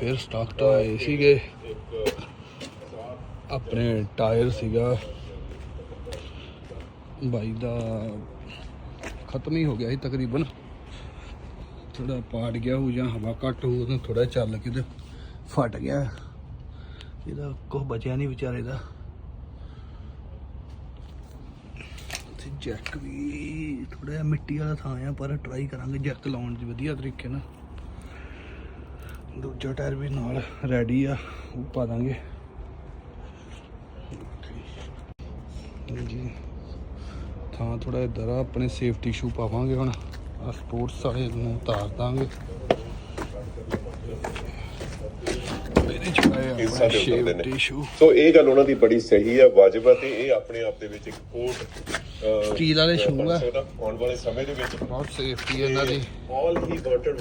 ਫਿਰ ਸਟਾਕ ਤਾਂ ਆਏ ਸੀਗੇ। ਆਪਣੇ ਟਾਇਰ ਸੀਗਾ। ਬਾਈ ਦਾ ਖਤਮ ਹੀ ਹੋ ਗਿਆ ਸੀ ਤਕਰੀਬਨ। ਥੋੜਾ ਪਾੜ ਗਿਆ ਹੋ ਜਾਂ ਹਵਾ ਘੱਟ ਹੋ ਉਹਨੂੰ ਥੋੜਾ ਚੱਲ ਕੇ ਤੇ ਫਟ ਗਿਆ। ਇਹਦਾ ਕੁਛ ਬਚਿਆ ਨਹੀਂ ਵਿਚਾਰੇ ਦਾ। ਤੇ ਜੈਕ ਵੀ ਥੋੜਾ ਜਿਹਾ ਮਿੱਟੀ ਵਾਲਾ ਥਾਂ ਆ, ਪਰ ਟਰਾਈ ਕਰਾਂਗੇ ਜੈਕ ਲਾਉਣ ਦੀ ਵਧੀਆ ਤਰੀਕੇ ਨਾਲ। ਦੂਜਾ ਟਾਇਰ ਵੀ ਨਾਲ ਰੈਡੀ ਆ ਉਹ ਪਾ ਦਾਂਗੇ। ਜੀ ਥਾਂ ਥੋੜਾ ਇਧਰ ਆ ਆਪਣੇ ਸੇਫਟੀ ਸ਼ੂ ਪਾਵਾਂਗੇ ਹੁਣ। ਆ ਸਪੋਰਟਸ ਵਾਲੇ ਨੂੰ ਉਤਾਰ ਦਾਂਗੇ। ਹਿੱਸਾ ਦੇ ਉਤਰਦੇ ਨੇ। ਸ਼ੂ ਸੋ ਇਹ ਗੱਲ ਉਹਨਾਂ ਦੀ ਬੜੀ ਸਹੀ ਹੈ ਵਾਜਬ ਹੈ ਤੇ ਇਹ ਆਪਣੇ ਆਪ ਦੇ ਵਿੱਚ ਇੱਕ ਕੋਟ Steel ਵਾਲੇ shoe ਆ। ਆਉਣ ਵਾਲੇ ਸਮੇਂ ਦੇ ਵਿੱਚ ਬਹੁਤ ਸੇਫਟੀ ਇਹਨਾਂ ਦੀ। ਆਲ ਹੀ ਵਾਂਟਡ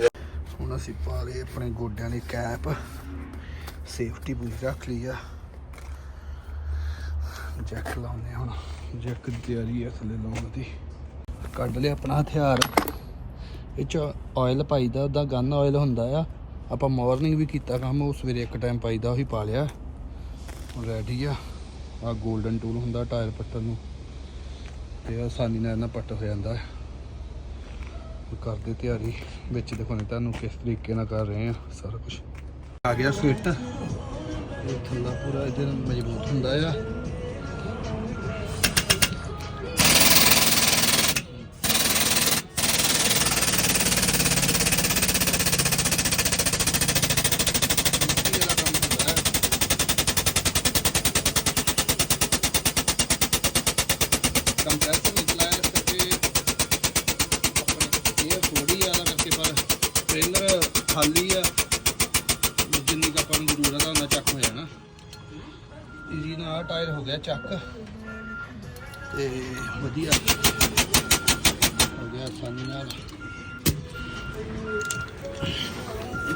ਹੁਣ ਅਸੀਂ ਪਾ ਲਏ ਆਪਣੇ ਗੋਡਿਆਂ ਦੀ ਕੈਪ। ਸੇਫਟੀ ਪੂਰੀ ਰੱਖ ਲਈ ਆ। ਜੈਕ ਲਾਉਣੇ ਹੁਣ। ਜੈਕ ਦੀ ਤਿਆਰੀ ਹੈ ਥੱਲੇ ਲਾਉਣ ਦੀ। ਕੱਢ ਲਿਆ ਆਪਣਾ ਹਥਿਆਰ। ਇਹ ਚ ਆਇਲ ਪਾਈਦਾ, ਉਹਦਾ ਗਨ ਆਇਲ ਹੁੰਦਾ ਆ। ਆਪਾਂ ਮਾਰਨਿੰਗ ਵੀ ਕੀਤਾ ਕੰਮ, ਉਹ ਸਵੇਰੇ ਇੱਕ ਟਾਈਮ ਪਾਈਦਾ, ਉਹੀ ਪਾ ਲਿਆ। ਹੁਣ ਰੈਡੀ ਆ। ਆ 골ਡਨ ਟੂਲ ਹੁੰਦਾ ਟਾਇਰ ਪੱਟਣ ਨੂੰ। ਤੇ ਆਸਾਨੀ ਨਾਲ ਇਹਨਾਂ ਪੱਟ ਹੋ ਜਾਂਦਾ। ਹੈ ਕਰਦੇ ਤਿਆਰੀ ਵਿੱਚ ਦਿਖਾਉਣੇ ਤੁਹਾਨੂੰ ਕਿਸ ਤਰੀਕੇ ਨਾਲ ਕਰ ਰਹੇ ਆ, ਸਾਰਾ ਕੁਝ ਆ ਗਿਆ ਫਿੱਟ ਇਹ ਥੱਲਾ ਪੂਰਾ ਇਹਦੇ ਨਾਲ ਮਜ਼ਬੂਤ ਹੁੰਦਾ ਆ ਮਿੱਟੀ ਵਾਲਾ ਕੰਮ ਹੁੰਦਾ ਹੈ। ਕੰਪਰੈਸਰ ਨਹੀਂ ਚਲਾਇਆ ਇਸ ਕਰਕੇ ਆਪਣਾ ਇਹ ਥੋੜੀ ਆ ਨਾ ਕਰਕੇ ਪਰ ਟ੍ਰੇਲਰ ਖਾਲੀ ਆ। ਜਿੰਨੀ ਕੁ ਆਪਾਂ ਨੂੰ ਜ਼ਰੂਰਤ ਆ ਉਹਨਾਂ ਚੱਕ ਹੋ ਜਾਣਾ। ਈਜ਼ੀ ਨਾਲ ਟਾਇਰ ਹੋ ਗਿਆ ਚੱਕ। ਤੇ ਵਧੀਆ। ਹੋ ਗਿਆ ਆਸਾਨੀ ਨਾਲ।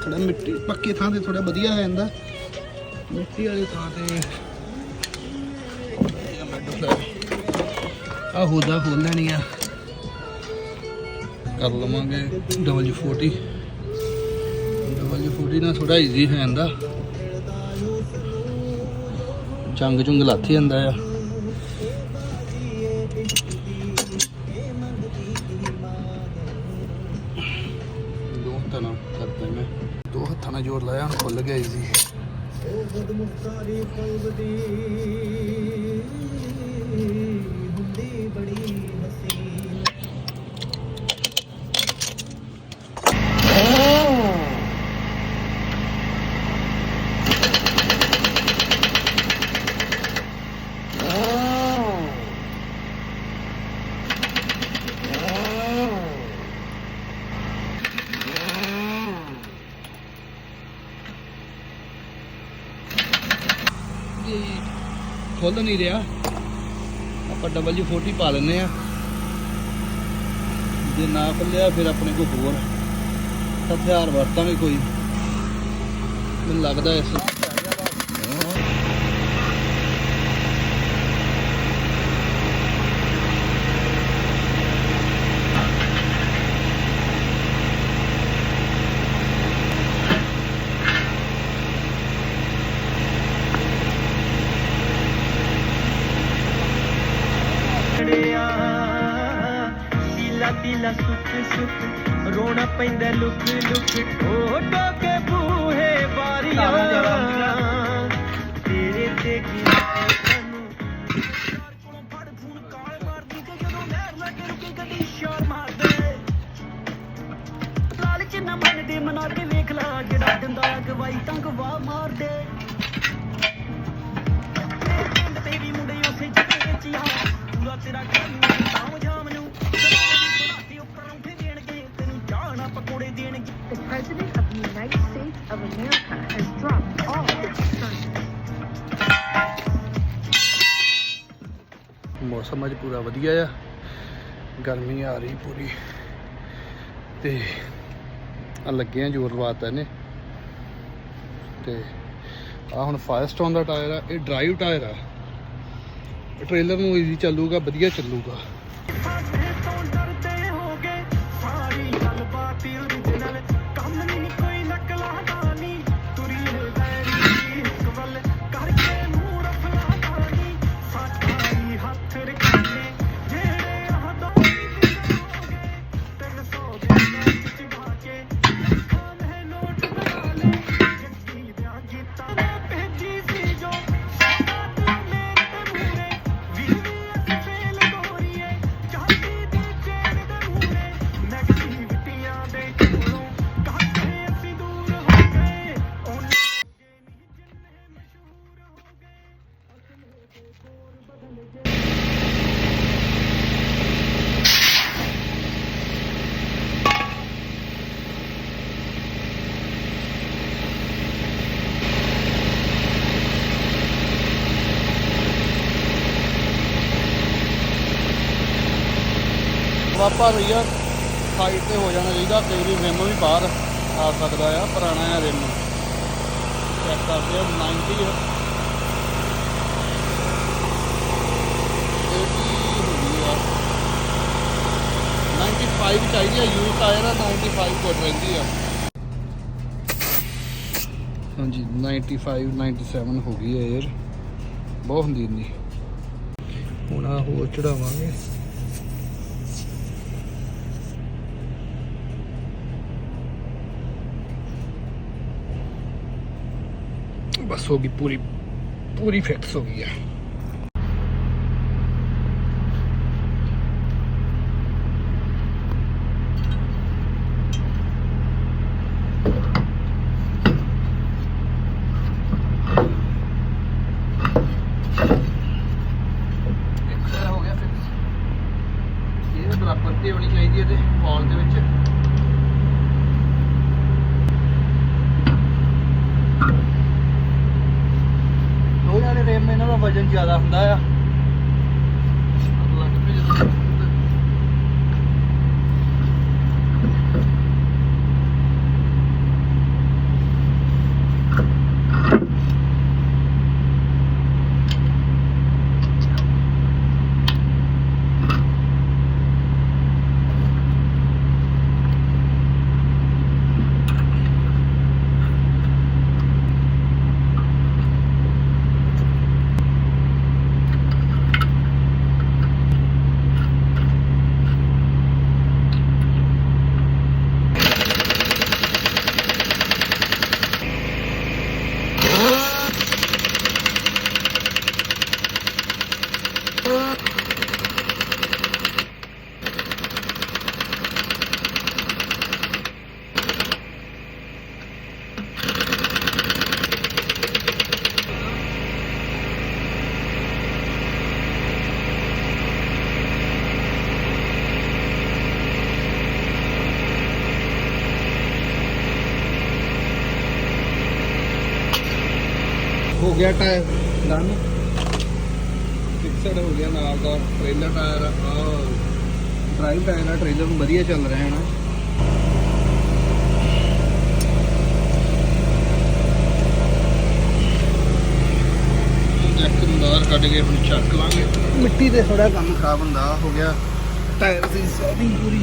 ਥੋੜਾ ਮਿੱਟੀ, ਪੱਕੇ ਥਾਂ ਤੇ ਥੋੜਾ ਵਧੀਆ ਹੋ ਜਾਂਦਾ ਮਿੱਟੀ ਵਾਲੀ ਥਾਂ ਤੇ ਇਹ ਬੈੱਡ ਆ ਹੋਦਾ ਖੋਲ ਲੈਣੀ ਆ। ਕਰ ਲਵਾਂਗੇ W40 W40 ਨਾਲ ਥੋੜਾ ਈਜ਼ੀ ਹੋ ਜਾਂਦਾ। ਚੰਗ ਚੁੰਗ ਲੱਥ ਜਾਂਦਾ ਆ। ਦੋ ਹੱਥਾਂ ਨਾਲ ਕਰਦਾ ਮੈਂ। ਦੋ ਹੱਥਾਂ ਨਾਲ ਜੋਰ ਲਾਇਆ, ਹੁਣ ਖੁੱਲ ਗਿਆ ਈਜ਼ੀ ਖੁੱਲ ਨਹੀਂ ਰਿਹਾ। ਆਪਾਂ W40 ਪਾ ਲੈਨੇ ਆ ਜੇ ਨਾ ਖੁੱਲਿਆ ਫਿਰ ਆਪਣੇ ਕੋਲ ਹੋਰ ਹਥਿਆਰ ਵਰਤਾਂਗੇ ਕੋਈ। ਮੈਨੂੰ ਲੱਗਦਾ ਇਸ ਪੀਲਾ ਪੀਲਾ ਸੁੱਕ ਸੁੱਕ ਰੋਣਾ ਪੈਂਦਾ ਲੁਕ ਲੁਕ ਓ ਟੋਕੇ ਬੂਹੇ ਤੇਰੇ ਤੇ ਕੀ ਸਾਨੂੰ ਕੋਲੋਂ ਫੜ ਫੋਨ ਕਾਲ ਮਾਰਦੀ ਤੇ ਜਦੋਂ ਨਹਿਰ ਲੱਗੇ ਰੁਕੀ ਗੱਡੀ ਸ਼ੋਰ ਮਾਰਦੇ ਲਾਲਚ ਨਾ ਮੰਨਦੇ ਮਨਾ ਕੇ ਵੇਖ ਲਾ ਜਿਹੜਾ ਦਿੰਦਾ ਗਵਾਈ ਤਾਂ ਗਵਾ ਮਾਰਦੇ ਮੇਰੇ ਪਿੰਡ ਤੇ ਵੀ ਮੁੰਡੇ ਉਸੇ ਜਗ੍ਹਾ ਵਿੱਚ ਆ। ਪੂਰਾ ਤੇਰਾ ਕੰਮ ਸ਼ਾਮ ਮੌਸਮ ਅੱਜ ਪੂਰਾ ਵਧੀਆ ਆ। ਗਰਮੀ ਆ ਰਹੀ ਪੂਰੀ। ਤੇ ਆ ਲੱਗੇ ਆ ਜ਼ੋਰ ਲਵਾਤਾ ਇਹਨੇ। ਤੇ ਆ ਹੁਣ ਫਾਇਰਸਟੋਨ ਦਾ ਟਾਇਰ ਆ, ਇਹ ਡਰਾਈਵ ਟਾਇਰ ਆ। ਟ੍ਰੇਲਰ ਨੂੰ ਈਜ਼ੀ ਚੱਲੂਗਾ, ਵਧੀਆ ਚੱਲੂਗਾ। ਸਾਡੇ ਤੋਂ ਡਰਦੇ ਹੋਗੇ, ਸਾਰੀ ਗੱਲਬਾਤ ਹਵਾ ਰਹੀ ਆ। ਸਾਈਡ ਤੇ ਹੋ ਜਾਣਾ ਚਾਹੀਦਾ ਕਈ ਵਾਰੀ ਰਿਮ ਵੀ ਬਾਹਰ ਆ ਸਕਦਾ ਆ, ਪੁਰਾਣਾ ਆ ਰਿਮ ਚੈੱਕ ਕਰਦੇ ਆ 90 ਆ। ਇਹ ਵੀ ਹੋ ਗਈ ਆ। 95 ਚਾਹੀਦੀ ਆ ਯੂਜ਼ ਟਾਇਰ ਆ 95 ਕੋਟ ਰਹਿੰਦੀ ਆ। ਹਾਂਜੀ 95 97 ਹੋ ਗਈ ਹੈ ਯਾਰ। ਬਹੁਤ ਹੁੰਦੀ ਨਹੀਂ ਹੁਣ ਆ ਹੋ ਗਈ ਪੂਰੀ ਪੂਰੀ ਫਿਕਸ ਹੋ ਗਈ ਹੈ ਗਿਆ ਫਿਕਸ ਇਹ ਬਰਾਬਰ ਤੇ ਹੋਣੀ ਚਾਹੀਦੀ ਹੈ ਤੇ ਹਾਲ ਦੇ ਵਿੱਚ। ਦੋ ਜਾਣੇ ਇਹਨਾਂ ਦਾ ਵਜਨ ਜ਼ਿਆਦਾ ਹੁੰਦਾ ਆ ਲੱਗ ਪਈ ਜਦੋਂ ਹੋ ਗਿਆ ਟਾਇਰ। ਡਨ। ਫਿਕਸਡ ਹੋ ਗਿਆ ਨਾਲ ਦਾ ਟ੍ਰੇਲਰ ਟਾਇਰ। ਆ ਡਰਾਈਵ ਟਾਇਰ ਆ ਟ੍ਰੇਲਰ ਨੂੰ ਵਧੀਆ ਚੱਲ ਰਿਹਾ ਹੈ ਨਾ ਜੈਕ ਬਾਹਰ ਕੱਢ ਕੇ ਹੁਣ ਚੱਕ ਲਾਂਗੇ ਮਿੱਟੀ ਦੇ ਥੋੜਾ ਕੰਮ ਖਰਾਬ ਹੁੰਦਾ ਹੋ ਗਿਆ ਟਾਇਰ ਦੀ ਸੈਟਿੰਗ ਪੂਰੀ।